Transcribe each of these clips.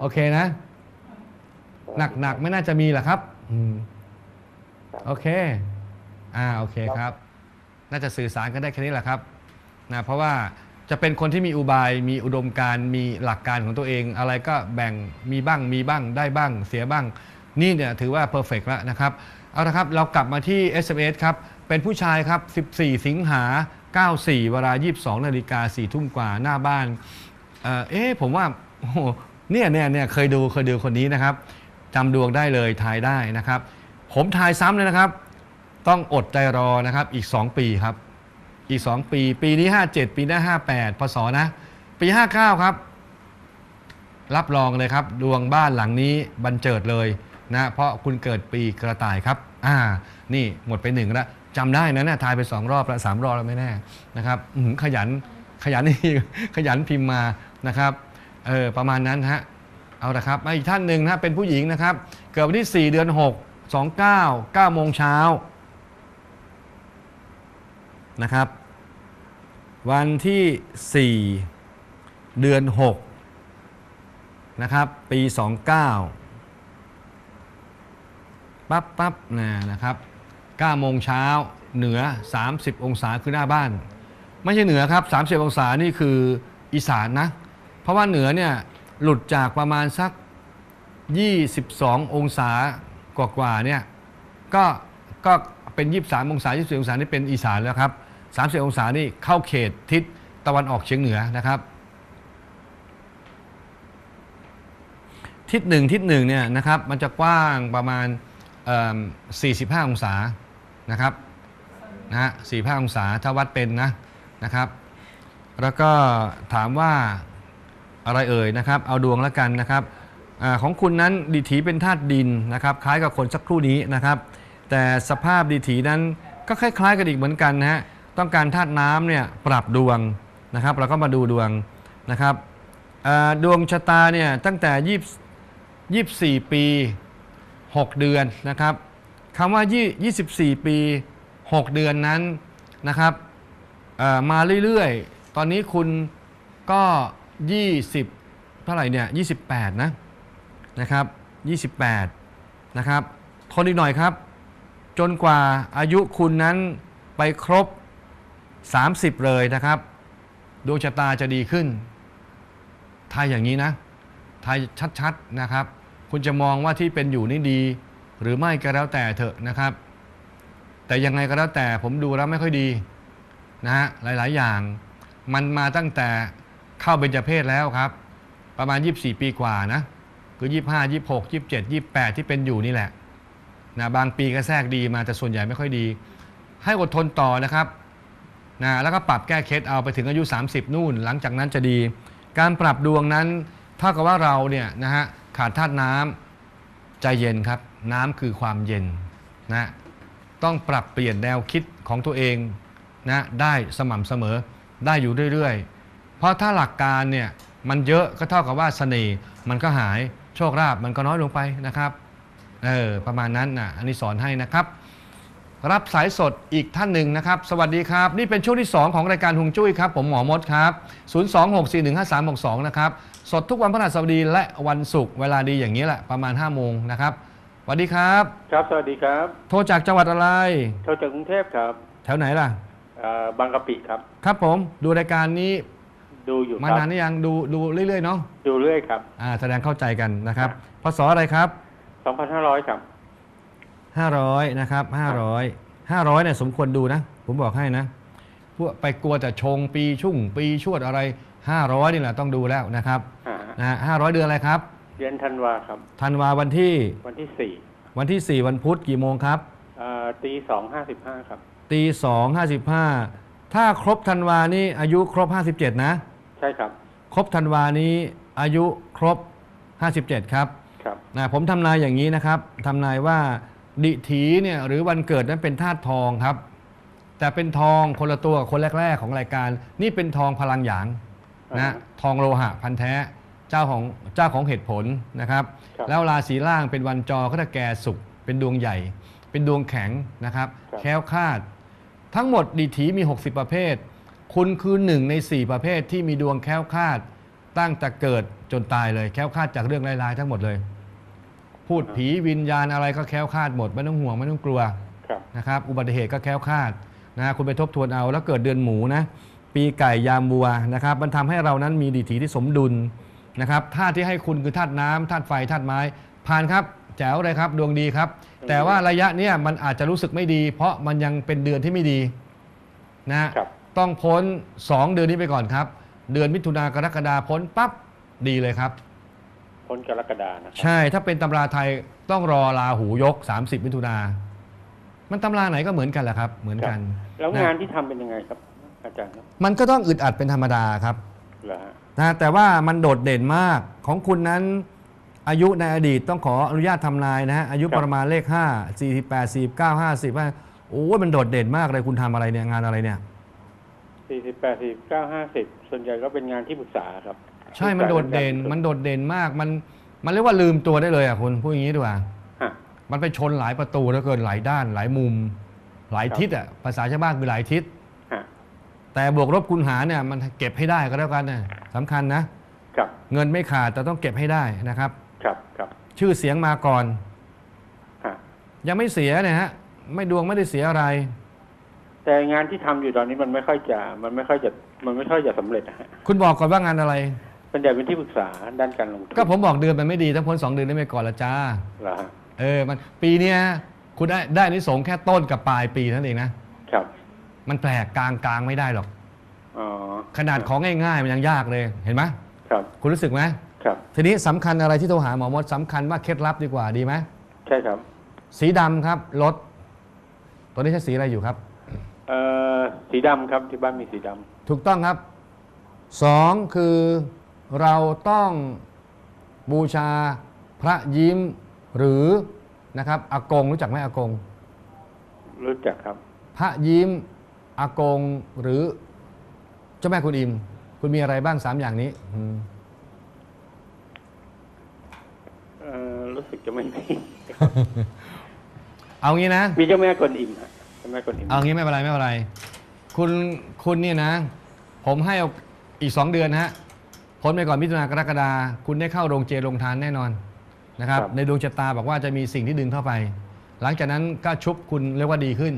โอเคนะ หนักหนักๆไม่น่าจะมีหรอกครับ อืมครับโอเค อ่า โอเคครับ น่าจะสื่อสารกันได้แค่นี้แหละครับ นะ เพราะว่าจะเป็นคนที่มีอุบาย มีอุดมการณ์มีหลักการของตัวเอง อะไรก็แบ่ง มีบ้าง มีบ้าง ได้บ้าง เสียบ้าง นี่เนี่ยถือว่าเพอร์เฟกแล้วนะครับ เอาละครับ เรากลับมาที่ SMS ครับ เป็นผู้ชายครับ 14 สิงหา 94 เวลา 22 นาฬิกา 4 ทุ่มกว่า หน้าบ้าน เอ่อเอ๊ะผมว่าโอ้โห เนี่ยเนี่ยเนี่ยเคยดูเคยดูคนนี้นะครับจำดวงได้เลยทายได้นะครับ ผมทายซ้ำเลยนะครับ ต้องอดใจรอนะครับอีก 2 ปีครับ อีก 2 ปี ปีนี้ 57 ปีหน้า 58พศนะ ปี 59 ครับ รับรองเลยครับ ดวงบ้านหลังนี้บันเจิดเลยนะเพราะคุณเกิดปีกระต่ายครับอ่านี่หมดไปหนึ่งแล้วจำได้นะเนี่ยทายไปสองรอบแล้วสามรอบแล้วไม่แน่นะครับขยันขยันนี่ขยันพิมพ์มานะครับ เออประมาณนั้นฮะเอาละครับมาอีกท่านหนึ่งนะเป็นผู้หญิงนะครับ เกิดวันที่ 4 เดือน 6 29 9โมงเช้านะครับ วันที่ 4 เดือน 6 นะครับ ปี 29 ปั๊บปั๊บนะนะครับ9โมงเช้าเหนือ 30 องศาคือหน้าบ้าน ไม่ใช่เหนือครับ 30 องศานี่คืออีสานนะ เพราะว่าเหนือเนี่ยหลุดจากประมาณสัก 22 องศากว่าๆเนี่ยก็ก็เป็น 23 องศา 24 องศานี่เป็นอีสานแล้วครับ 30 องศานี่เข้าเขตทิศตะวันออกเฉียงเหนือนะครับ ทิศหนึ่งทิศหนึ่งเนี่ยนะครับมันจะกว้างประมาณ 45 องศานะครับนะฮะ45 องศาถ้าวัดเป็นนะนะครับ แล้วก็ถามว่า อะไรเอ่ยนะครับ เอาดวงแล้วกันนะครับอของคุณนั้นดิถีเป็นธาตุดินนะครับ คล้ายกับคนสักครู่นี้นะครับ แต่สภาพดิถีนั้นก็คล้ายๆกันอีกเหมือนกันนะฮะต้องการธาตุน้ำเนี่ยปรับดวงนะครับ เราก็มาดูดวงนะครับดวงชะตาเนี่ยตั้งแต่20 24 ปี 6 เดือนนะครับคำว่า20 24 ปี 6 เดือนนั้นนะครับมาเรื่อยๆ ตอนนี้คุณก็ 20 เท่าไหร่เนี่ย28 นะนะครับ 28 นะครับ ทนอีกหน่อยครับ จนกว่าอายุคุณนั้นไปครบ 30 เลยนะครับ ดวงชะตาจะดีขึ้น ทายอย่างนี้นะ ทายชัดๆนะครับ คุณจะมองว่าที่เป็นอยู่นี่ดี หรือไม่ก็แล้วแต่เถอะนะครับ แต่ยังไงก็แล้วแต่ผมดูแล้วไม่ค่อยดีนะฮะหลายๆอย่าง มันมาตั้งแต่ เข้าเบญจเพศแล้วครับ ประมาณ 24 ปีกว่านะ คือ 25 26 27 28 ที่เป็นอยู่นี่แหละนะบางปีก็แทรกดีมาแต่ส่วนใหญ่ไม่ค่อยดี ให้อดทนต่อนะครับนะแล้วก็ปรับแก้เคล็ดเอาไปถึงอายุ 30 นู่น หลังจากนั้นจะดี การปรับดวงนั้นเท่ากับว่าเราเนี่ยนะฮะขาดธาตุน้ำใจเย็นครับ น้ำคือความเย็นนะต้องปรับเปลี่ยนแนวคิดของตัวเองนะได้สม่ำเสมอได้อยู่เรื่อยๆ เพราะถ้าหลักการเนี่ยมันเยอะก็เท่ากับว่าเสน่ห์มันก็หายโชคลาภมันก็น้อยลงไปนะครับเออประมาณนั้นนะอันนี้สอนให้นะครับ รับสายสดอีกท่านหนึ่งนะครับ สวัสดีครับ นี่เป็นช่วงที่ 2 ของรายการฮวงจุ้ยครับ ผมหมอมดครับ 026415362 นะครับ สดทุกวันพฤหัสบดีและวันศุกร์เวลาดีอย่างนี้แหละประมาณ5โมงนะครับสวัสดีครับ ครับสวัสดีครับ โทรจากจังหวัดอะไรโทรจากกรุงเทพครับ แถวไหนล่ะเอ่อบางกะปิครับ ครับผมดูรายการนี้ ดูอยู่มาครับนานหรือยังดูดูเรื่อยๆเนาะดูเรื่อยครับ อ่าแสดงเข้าใจกันนะครับพศอะไรครับ 2,500 ครับ 500นะครับ500 500เนี่ยสมควรดูนะ ผมบอกให้นะพวกไปกลัวแต่ชงปีชุ่ง ปีชวดอะไร 500นี่แหละต้องดูแล้วนะครับอ่านะฮะ500 เดือนอะไรครับเดือนธันวาครับ ธันวาวันที่วันที่สี่วันที่ 4 วันพุธกี่โมงครับเอ่อตีสองห้าสิบห้าครับ ตีสองห้าสิบห้าถ้าครบธันวานี่อายุครบ57นะ ใช่ครับ ครบธันวานี้อายุครบ 57 ครับครับนะผมทำนายอย่างนี้นะครับทำนายว่าดิถีเนี่ยหรือวันเกิดนั้นเป็นธาตุทองครับ แต่เป็นทองคนละตัวกับคนแรก ๆ ของรายการ นี่เป็นทองพลังหยางนะทองโลหะพันแท้เจ้าของเจ้าของเหตุผลนะครับ ครับ แล้วราศีล่างเป็นวันจอก็จะแก่สุขเป็นดวงใหญ่ เป็นดวงแข็งนะครับ ครับ แคล้วคลาด ทั้งหมดดิถีมี 60 ประเภท คุณคือหนึ่งใน 4 ประเภทที่มีดวงแคล้วคลาด ตั้งแต่เกิดจนตายเลยแคล้วคลาดจากเรื่องร้ายๆทั้งหมดเลย พูดผีวิญญาณอะไรก็แคล้วคลาดหมดไม่ต้องห่วงไม่ต้องกลัวครับนะครับ อุบัติเหตุก็แคล้วคลาดนะคุณไปทบทวนเอาแล้วเกิดเดือนหมูนะปีไก่ยามวัวนะครับ มันทำให้เรานั้นมีดีถีที่สมดุลนะครับธาตุที่ให้คุณคือธาตุน้ำธาตุไฟธาตุไม้ผ่านครับแจ๋วเลยครับดวงดีครับ แต่ว่าระยะเนี้ยมันอาจจะรู้สึกไม่ดี เพราะมันยังเป็นเดือนที่ไม่ดีนะฮะครับ ต้องพ้น 2 เดือนนี้ไปก่อนครับ เดือนมิถุนากรกฎาพ้นปั๊บดีเลยครับ พ้นกรกฎานะครับใช่ถ้าเป็นตำราไทยต้องรอลาหูยก 30 มิถุนา มันตำราไหนก็เหมือนกันแหละครับ เหมือนกันแล้วนะงานที่ทำเป็นยังไงครับ อาจารย์ครับมันก็ต้องอึดอัดเป็นธรรมดาครับเหรอฮะนะแต่ว่ามันโดดเด่นมากของคุณนั้น อายุในอดีตต้องขออนุญาตทำนายนะฮะอายุประมาณเลข 5 48 49 50ว่าโอ้ยมันโดดเด่นมากเลยคุณทำอะไรเนี่ยงานอะไรเนี่ย สี่สิบแปดสี่เก้าห้าสิบส่วนใหญ่ก็เป็นงานที่ปรึกษาครับใช่มันโดดเด่นมันโดดเด่นมากมันมันเรียกว่าลืมตัวได้เลยอะคุณพูดอย่างนี้ดีกว่าฮะมันไปชนหลายประตูแล้วเกินหลายด้านหลายมุม หลายทิศอะภาษาชาวบ้านคือหลายทิศฮะแต่บวกลบคูณหารเนี่ยมันเก็บให้ได้ก็แล้วกันนะสำคัญนะครับเงินไม่ขาดแต่ต้องเก็บให้ได้นะครับ ครับครับชื่อเสียงมาก่อนฮะยังไม่เสียเนะฮะไม่ดวงไม่ได้เสียอะไร แต่งานที่ทำอยู่ตอนนี้มันไม่ค่อยจะ มันไม่ค่อยจะมันไม่ค่อยจะสำเร็จนะฮะคุณบอกก่อนว่างานอะไรส่วนใหญ่เป็นที่ปรึกษาด้านการลงทุนก็ผมบอกเดือนมันไม่ดีต้องพ้นสองเดือนได้ไปก่อนละจ้าเหรอฮะเออมันปีเนี้ยคุณได้ได้อานิสงส์แค่ต้นกับปลายปีเท่านั้นเองนะครับ มันแปลกกลางกลางไม่ได้หรอกอ๋อขนาดของง่ายๆมันยังยากเลยเห็นไหมครับ คุณรู้สึกไหมครับ ทีนี้สำคัญอะไรที่โทรหาหมอมดสำคัญว่าเคล็ดลับดีกว่าดีไหมใช่ครับ สีดำครับรถตัวนี้ใช้สีอะไรอยู่ครับ เอ่อสีดำครับที่บ้านมีสีดำถูกต้องครับสองคือเราต้องบูชาพระยิ้มหรือนะครับอากงรู้จักไหมอากง รู้จักครับ พระยิ้มอากงหรือเจ้าแม่คุณอิม คุณมีอะไรบ้างสามอย่างนี้อืมเอ่อรู้สึกจะไม่มี เอางี้นะ มีเจ้าแม่กวนอิมฮะเจ้า แม่กวนอิมเอางี้ไม่เป็นไรไม่เป็นไร คุณคุณเนี่ยนะ ผมให้เอาอีกสองเดือนนะฮะพ้นไปก่อนมิถุนากรกฎาคุณได้เข้าโรงเจโรงทานแน่นอนนะครับ ในดวงชะตาบอกว่าจะมีสิ่งที่ดึงเข้าไป หลังจากนั้นก็ชุบคุณเรียกว่าดีขึ้น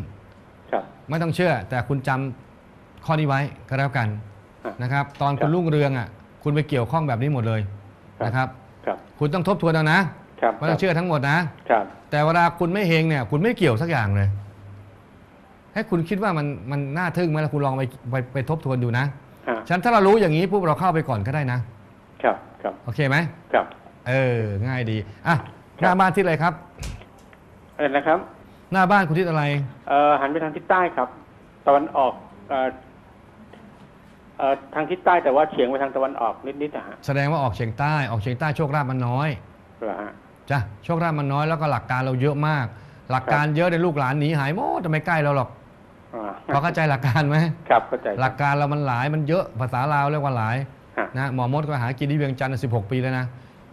ครับ ไม่ต้องเชื่อ แต่คุณจำข้อนี้ไว้ก็แล้วกันอะนะครับ ตอนครัคุณบรุ่งเรืองอะ คุณไปเกี่ยวข้องแบบนี้หมดเลยครับ นะครับ ครับ คุณต้องทบทวนเอานะครับไม่ต้องเชื่อทั้งหมดนะ ครับ แต่เวลาคุณไม่เฮงเนี่ย คุณไม่เกี่ยวสักอย่างเลย ให้คุณคิดว่ามันมันน่าทึ่งไหมล่ะคุณลองไปไปไปทบทวนดูนะฮะฉะนันถ้าเรารู้อย่างนี้ปุ๊บเราเข้าไปก่อนก็ได้นะ ครับครับโอเคไหมครับ เออ ง่ายดีอะครับหน้าบ้านทิศอะไรครับอะไรนะครับ หน้าบ้านคุณทิศอะไรเอ่อหันไปทางทิศใต้ครับ ตะวันออกเอ่อเอ่อทางทิศใต้แต่ว่าเฉียงไปทางตะวันออกนิดๆนะฮะแสดงว่าออกเฉียงใต้ออกเฉียงใต้โชคลาภมันน้อยเหรอฮะจ้ะโชคลาภมันน้อยแล้วก็หลักการเราเยอะมาก หลักการเยอะในลูกหลานหนีหายหมดจะไม่ใกล้เราหรอกอ่า พอเข้าใจหลักการไหมครับเข้าใจหลักการเรามันหลายมันเยอะภาษาลาวเรียกว่าหลายฮะนะหมอมดก็หากินที่เวียงจันทร์สิบหกปีแล้วนะ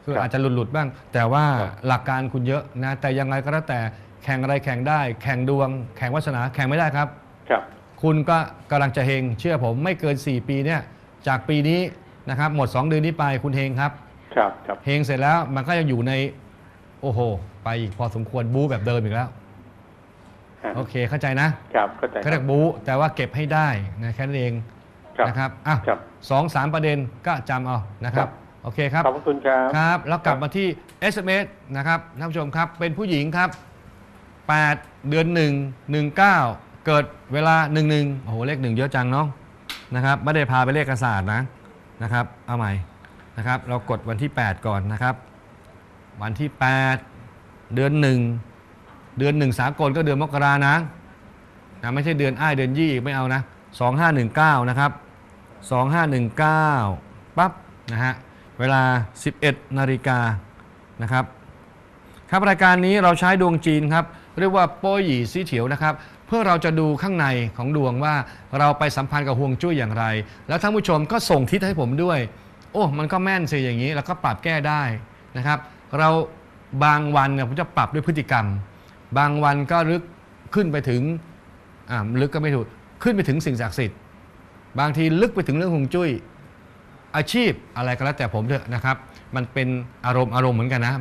คือครับอาจจะหลุดหลุดๆบ้าง แต่ว่าครับหลักการคุณเยอะนะแต่ยังไงก็แล้วแต่แข่งอะไรแข่งได้ แข่งดวง แข่งวาสนาแข่งไม่ได้ครับ ครับ คุณก็กำลังจะเฮงเชื่อผมไม่เกิน 4 ปีเนี่ยจากปีนี้นะครับหมด 2 เดือนนี้ไปคุณเฮงครับ ครับครับเฮงเสร็จแล้วมันก็ยังอยู่ในโอ้โห ไปอีกพอสมควรบู๊แบบเดิมอีกแล้วฮะ โอเคเข้าใจนะครับเข้าใจเขาเรียกบู๊แต่ว่าเก็บให้ได้นะแค่นั้นเองครับนะครับอะครับสองสามประเด็นก็จำเอานะครับครับโอเคครับ ขอบพระคุณครับ ครับแล้วกลับมาที่ SMS นะครับท่านผู้ชมครับเป็นผู้หญิงครับ 8 เดือน 1 19 เกิดเวลา 11 โอ้โห เลข1เยอะจังเนาะนะครับไม่ได้พาไปเลขกระสาดนะนะครับ เอาใหม่นะครับ เรากดวันที่ 8 ก่อนนะครับ วันที่ 8 เดือน 1 เดือน1สากลก็เดือนมกรานะนะไม่ใช่เดือนอ้ายเดือนยี่อีกไม่เอานะ2519นะครับ2519ปั๊บนะฮะเวลา 11นาฬิกานะครับครับรายการนี้เราใช้ดวงจีนครับเรียกว่าโป้หยี่ซีเฉียวนะครับ เพื่อเราจะดูข้างในของดวงว่าเราไปสัมพันธ์กับฮวงจุ้ยอย่างไร แล้วท่านผู้ชมก็ส่งทิศให้ผมด้วย โอ้ มันก็แม่นสิอย่างนี้ แล้วก็ปรับแก้ได้นะครับ เราบางวันเนี่ยผมจะปรับด้วยพฤติกรรม บางวันก็ลึกขึ้นไปถึงอ่าลึกก็ไม่ถูกขึ้นไปถึงสิ่งศักดิ์สิทธิ์ บางทีลึกไปถึงเรื่องหงจุ้ยอาชีพอะไรก็แล้วแต่ผมเถอะนะครับ มันเป็นอารมณ์อารมณ์เหมือนกันนะ